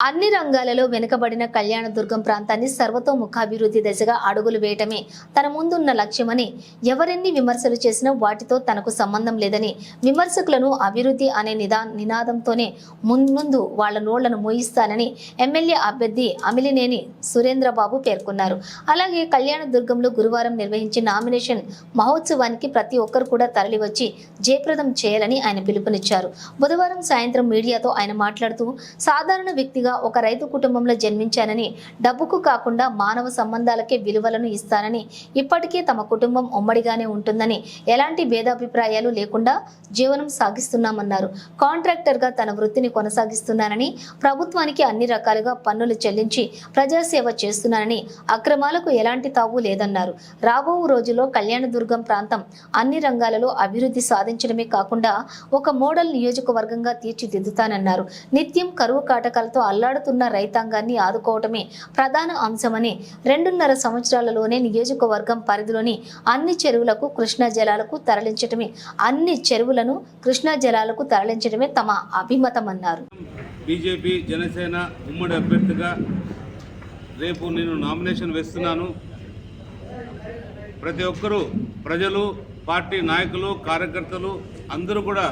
అన్ని రంగాలలో వెనుకబడిన కళ్యాణదుర్గం ప్రాంతాన్ని సర్వతోముఖాభివృద్ధి దిశగా అడుగులు వేయటమే తన ముందున్న లక్ష్యమని ఎవరెన్ని విమర్శలు చేసినా వాటితో తనకు సంబంధం లేదని విమర్శకులను అభివృద్ధి అనే నిదా నినాదంతోనే మున్ముందు వాళ్ళ నోళ్ళను మోయిస్తానని ఎమ్మెల్యే అభ్యర్థి అమిలినేని సురేంద్రబాబు పేర్కొన్నారు. అలాగే కళ్యాణదుర్గంలో గురువారం నిర్వహించిన నామినేషన్ మహోత్సవానికి ప్రతి ఒక్కరు కూడా తరలివచ్చి జయప్రదం చేయాలని ఆయన పిలుపునిచ్చారు. బుధవారం సాయంత్రం మీడియాతో ఆయన మాట్లాడుతూ సాధారణ వ్యక్తిగా ఒక రైతు కుటుంబంలో జన్మించానని డబ్బుకు కాకుండా మానవ సంబంధాలకే విలువలను ఇస్తానని ఇప్పటికే తమ కుటుంబం ఉమ్మడిగానే ఉంటుందని ఎలాంటి భేదాభిప్రాయాలు లేకుండా జీవనం సాగిస్తున్నామన్నారు. కాంట్రాక్టర్గా తన వృత్తిని కొనసాగిస్తున్నానని ప్రభుత్వానికి అన్ని రకాలుగా పన్నులు చెల్లించి ప్రజాసేవ చేస్తున్నానని అక్రమాలకు ఎలాంటి తావు లేదన్నారు. రాబో రోజుల్లో కళ్యాణదుర్గం ప్రాంతం అన్ని రంగాలలో అభివృద్ధి సాధించడమే కాకుండా ఒక మోడల్ నియోజకవర్గంగా తీర్చిదిద్దుతానన్నారు. నిత్యం కరువు కాటకాలతో అల్లాడుతున్న రైతాంగాన్ని ఆదుకోవటమే ప్రధాన అంశమని రెండున్నర సంవత్సరాలలోనే నియోజకవర్గం పరిధిలోని అన్ని చెరువులకు కృష్ణా జలాలకు తరలించటమే అన్ని చెరువులను కృష్ణా జలాలకు తరలించడమే తమ అభిమతమన్నారు. బీజేపీ జనసేన ఉమ్మడి అభ్యర్థిగా రేపు నేను నామినేషన్ వేస్తున్నాను. ప్రతి ఒక్కరూ ప్రజలు పార్టీ నాయకులు కార్యకర్తలు అందరూ కూడా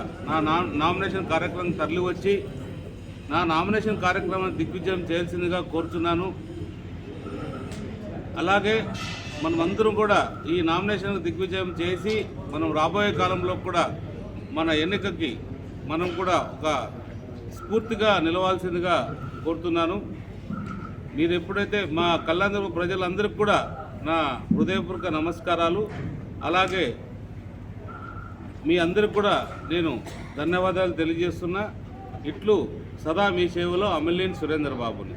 నా నామినేషన్ కార్యక్రమం తరలివచ్చి నా నామినేషన్ కార్యక్రమాన్ని దిగ్విజయం చేయాల్సిందిగా కోరుతున్నాను అలాగే మనమందరం కూడా ఈ నామినేషన్ దిగ్విజయం చేసి మనం రాబోయే కాలంలో కూడా మన ఎన్నికకి మనం కూడా ఒక స్ఫూర్తిగా నిలవాల్సిందిగా కోరుతున్నాను. మీరు ఎప్పుడైతే మా కళ్యాణ ప్రజలందరికీ కూడా నా హృదయపూర్వక నమస్కారాలు. అలాగే మీ అందరికి కూడా నేను ధన్యవాదాలు తెలియజేస్తున్నా. ఇట్లు సదా మీ సేవలో అమల్లేని సురేంద్ర బాబుని